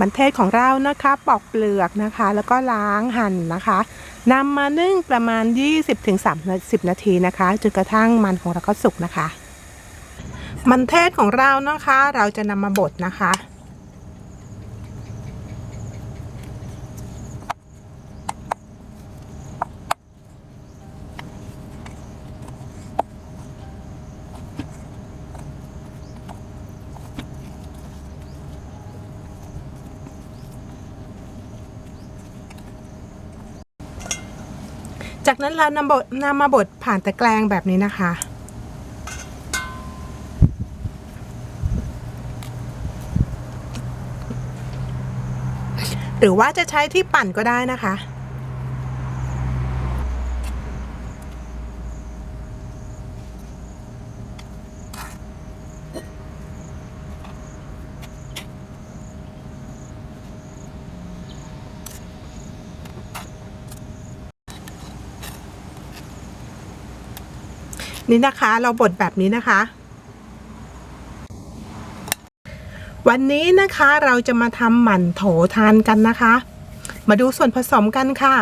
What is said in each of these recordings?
มันเทศของเรานะคะปอกเปลือกนะคะ แล้วก็ล้างหั่นนะคะนำมานึ่งประมาณ 20-30 นาทีนะคะจนกระทั่งมันของเราก็สุกนะคะ มันเทศของเรานะคะ เราจะนำมาบดนะคะ จากนั้นเรานำบดนำมาบดผ่านตะแกรงแบบนี้นะคะ หรือว่าจะใช้ที่ปั่นก็ได้นะคะ นี่นะคะ เราบดแบบนี้นะคะ วันนี้นะคะเราจะมาทำหมั่นโถทานกันนะคะ มาดูส่วนผสมกันค่ะ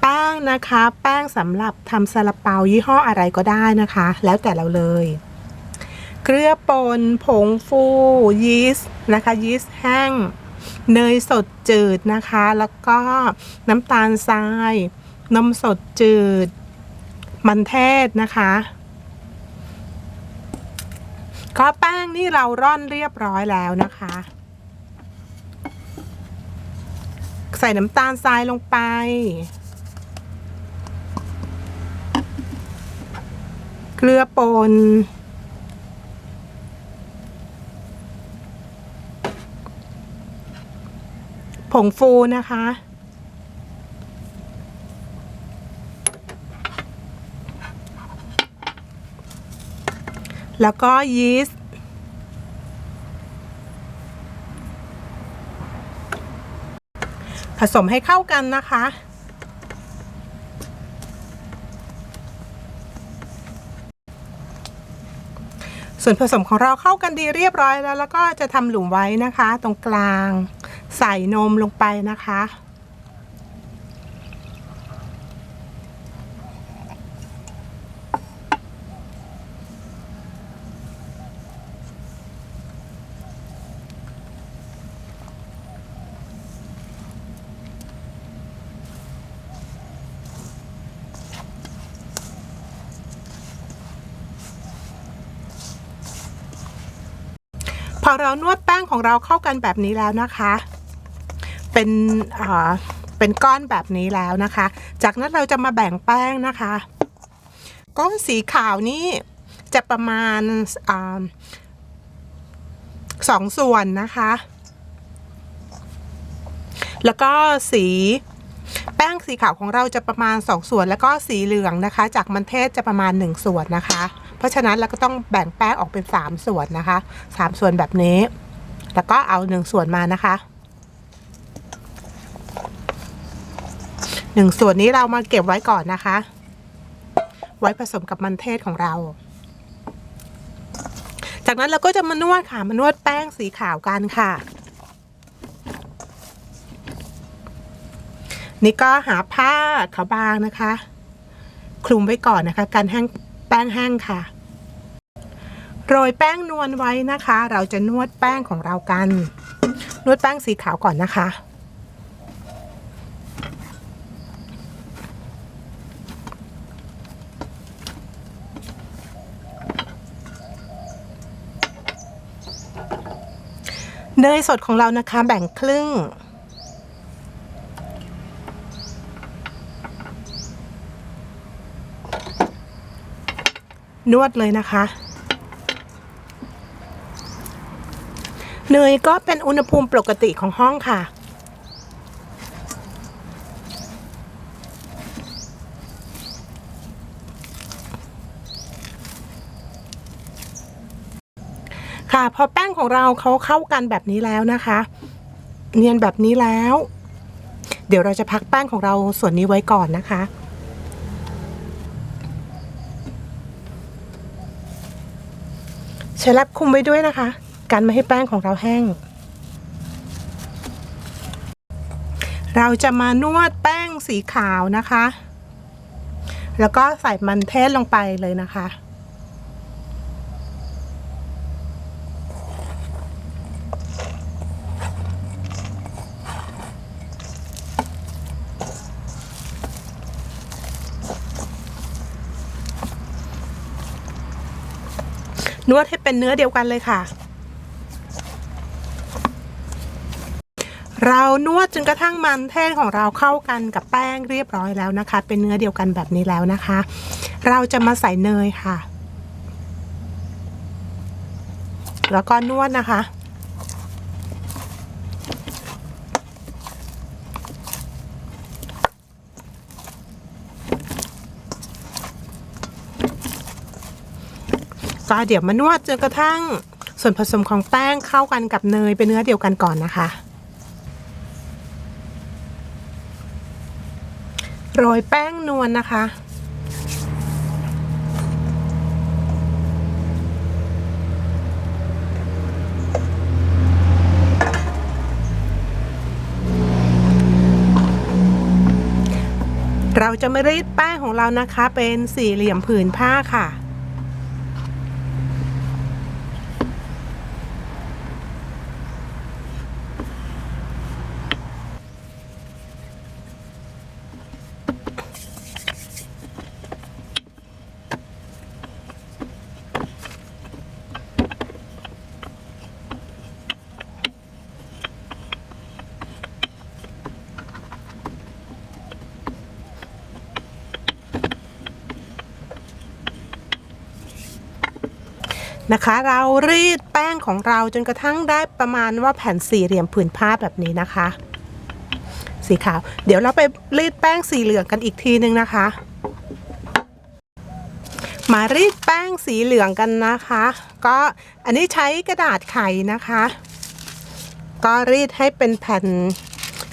แป้งนะคะ แป้งสำหรับทำซาลาเปายี่ห้ออะไรก็ได้นะคะ แล้วแต่เราเลย เกลือป่นผงฟูยีสต์นะคะยีสต์แห้งเนยสดจืดนะคะ แล้วก็น้ำตาลทราย นมสดจืด มันเทศนะคะก็แป้งนี่เราร่อนเรียบร้อยแล้วนะคะ ใส่น้ำตาลทรายลงไป เกลือป่นผงฟูนะคะ แล้วก็ยีสต์ผสมให้เข้ากันนะคะ ส่วนผสมของเราเข้ากันดีเรียบร้อยแล้ว แล้วก็จะทำหลุมไว้นะคะ ตรงกลาง ใส่นมลงไปนะคะ อเรานวดแป้งของเราเข้ากันแบบนี้แล้วนะคะ เป็นเป็นก้อนแบบนี้แล้วนะคะ จากนั้นเราจะมาแบ่งแป้งนะคะ ก้อนสีขาวนี่จะประมาณอาสองส่วนนะคะ แล้วก็สีแป้งสีขาวของเราจะประมาณ 2 ส่วน แล้วก็สีเหลืองนะคะ จากมันเทศจะประมาณ 1 ส่วนนะคะ เพราะฉะนั้นเราก็ต้องแบ่งแป้งออกเป็น 3 ส่วนนะคะ 3 ส่วนแบบนี้ แล้วก็เอา 1 ส่วนมานะคะ 1 ส่วนนี้เรามาเก็บไว้ก่อนนะคะ ไว้ผสมกับมันเทศของเรา จากนั้นเราก็จะมานวดค่ะมานวดแป้งสีขาวกันค่ะนี่ก็หาผ้าขาวบางนะคะ คลุมไว้ก่อนนะคะ การแห้ง แป้งแห้งค่ะ โรยแป้งนวลไว้นะคะ เราจะนวดแป้งของเรากัน นวดแป้งสีขาวก่อนนะคะ เนยสดของเรานะคะแบ่งครึ่ง นวดเลยนะคะเนยก็เป็นอุณหภูมิปกติของห้องค่ะ ค่ะพอแป้งของเราเขาเข้ากันแบบนี้แล้วนะคะ เนียนแบบนี้แล้ว เดี๋ยวเราจะพักแป้งของเราส่วนนี้ไว้ก่อนนะคะ ใช้แรปคุมไว้ด้วยนะคะ กันไม่ให้แป้งของเราแห้ง เราจะมานวดแป้งสีขาวนะคะ แล้วก็ใส่มันเทศลงไปเลยนะคะ นวดให้เป็นเนื้อเดียวกันเลยค่ะ เรานวดจนกระทั่งมันแท่งของเราเข้ากันกับแป้งเรียบร้อยแล้วนะคะ เป็นเนื้อเดียวกันแบบนี้แล้วนะคะ เราจะมาใส่เนยค่ะ แล้วก็นวดนะคะ ก็เดี๋ยวมานวดจนกระทั่งส่วนผสมของแป้งเข้ากันกับเนยเป็นเนื้อเดียวกันก่อนนะคะ โรยแป้งนวลนะคะเราจะไม่รีดแป้งของเรานะคะ เป็นสี่เหลี่ยมผืนผ้าค่ะ นะคะ เรารีดแป้งของเราจนกระทั่งได้ประมาณว่าแผ่นสี่เหลี่ยมผืนผ้าแบบนี้นะคะ สีขาว เดี๋ยวเราไปรีดแป้งสีเหลืองกันอีกทีนึงนะคะ มารีดแป้งสีเหลืองกันนะคะ ก็อันนี้ใช้กระดาษไขนะคะ ก็รีดให้เป็นแผ่น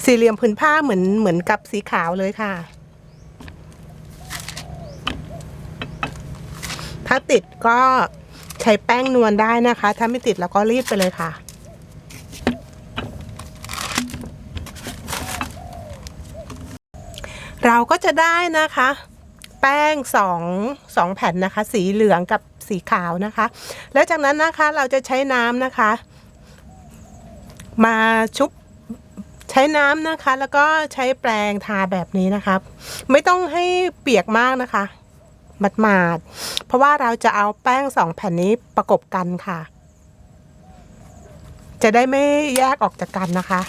สี่เหลี่ยมผืนผ้าเหมือนเหมือนกับสีขาวเลยค่ะ ถ้าติดก็ ใช้แป้งนวลได้นะคะ ถ้าไม่ติดแล้วก็รีดไปเลยค่ะ เราก็จะได้นะคะ แป้งสองสองแผ่นนะคะ สีเหลืองกับสีขาวนะคะ แล้วจากนั้นนะคะเราจะใช้น้ำนะคะ มาชุบใช้น้ำนะคะ แล้วก็ใช้แปรงทาแบบนี้นะคะไม่ต้องให้เปียกมากนะคะมัดมาด เพราะว่าเราจะเอาแป้งสองแผ่นนี้ประกบกันค่ะ จะได้ไม่แยกออกจากกันนะคะ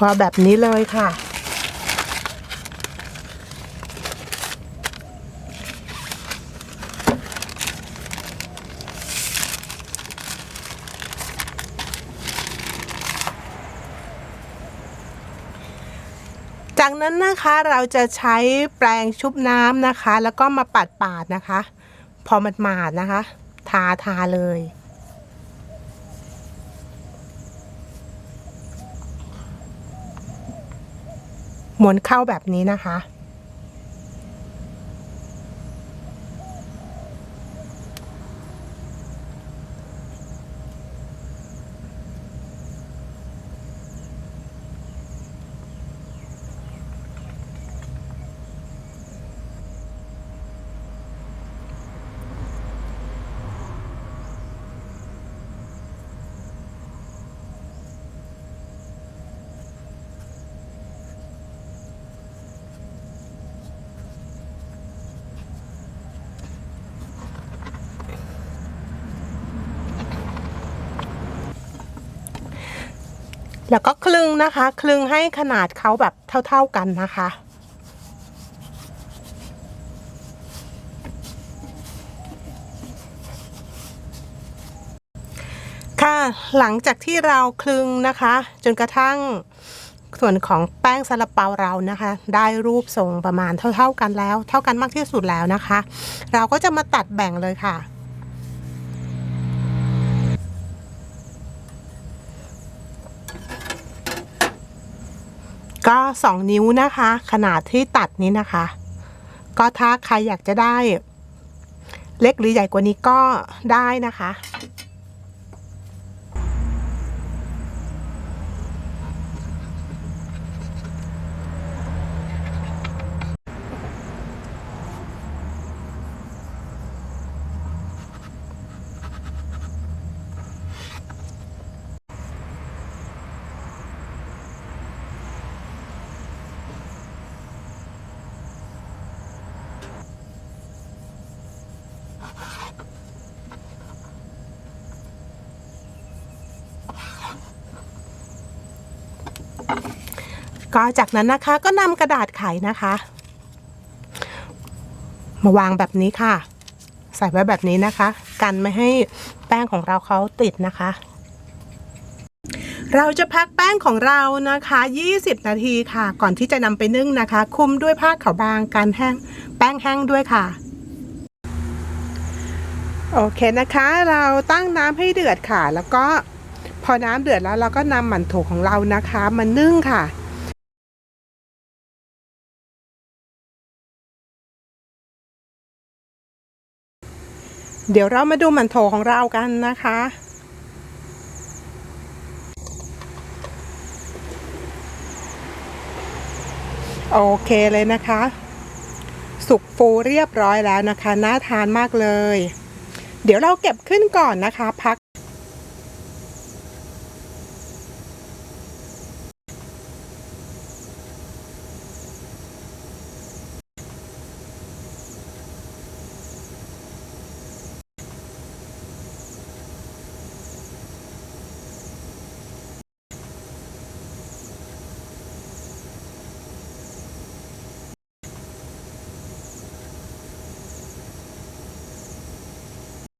ก็แบบนี้เลยค่ะ จากนั้นนะคะเราจะใช้แปรงชุบน้ำนะคะ แล้วก็มาปัดปาดนะคะ พอมันมาดนะคะ ทาทาเลย หมุนเข้าแบบนี้นะคะ แล้วก็คลึงนะคะ คลึงให้ขนาดเขาแบบเท่าๆกันนะคะ ค่ะหลังจากที่เราคลึงนะคะ จนกระทั่งส่วนของแป้งซาลาเปาเรานะคะ ได้รูปทรงประมาณเท่า ๆกันแล้ว เท่ากันมากที่สุดแล้วนะคะ เราก็จะมาตัดแบ่งเลยค่ะ ก็ 2 นิ้วนะคะ ขนาดที่ตัดนี้นะคะ ก็ถ้าใครอยากจะได้ เล็กหรือใหญ่กว่านี้ก็ได้นะคะ ก็จากนั้นนะคะก็นำกระดาษไขนะคะ มาวางแบบนี้ค่ะ ใส่ไว้แบบนี้นะคะ กันไม่ให้แป้งของเราเขาติดนะคะ เราจะพักแป้งของเรานะคะ 20 นาทีค่ะ ก่อนที่จะนำไปนึ่งนะคะ คุมด้วยผ้าขาวบางกันแห้งแป้งแห้งด้วยค่ะโอเคนะคะ เราตั้งน้ำให้เดือดค่ะ แล้วก็พอน้ำเดือดแล้วเราก็นำหมั่นโถของเรานะคะมานึ่งค่ะ เดี๋ยวเรามาดูหมันโถของเรากันนะคะ โอเคเลยนะคะ สุกฟูเรียบร้อยแล้วนะคะ น่าทานมากเลย เดี๋ยวเราเก็บขึ้นก่อนนะคะ พัก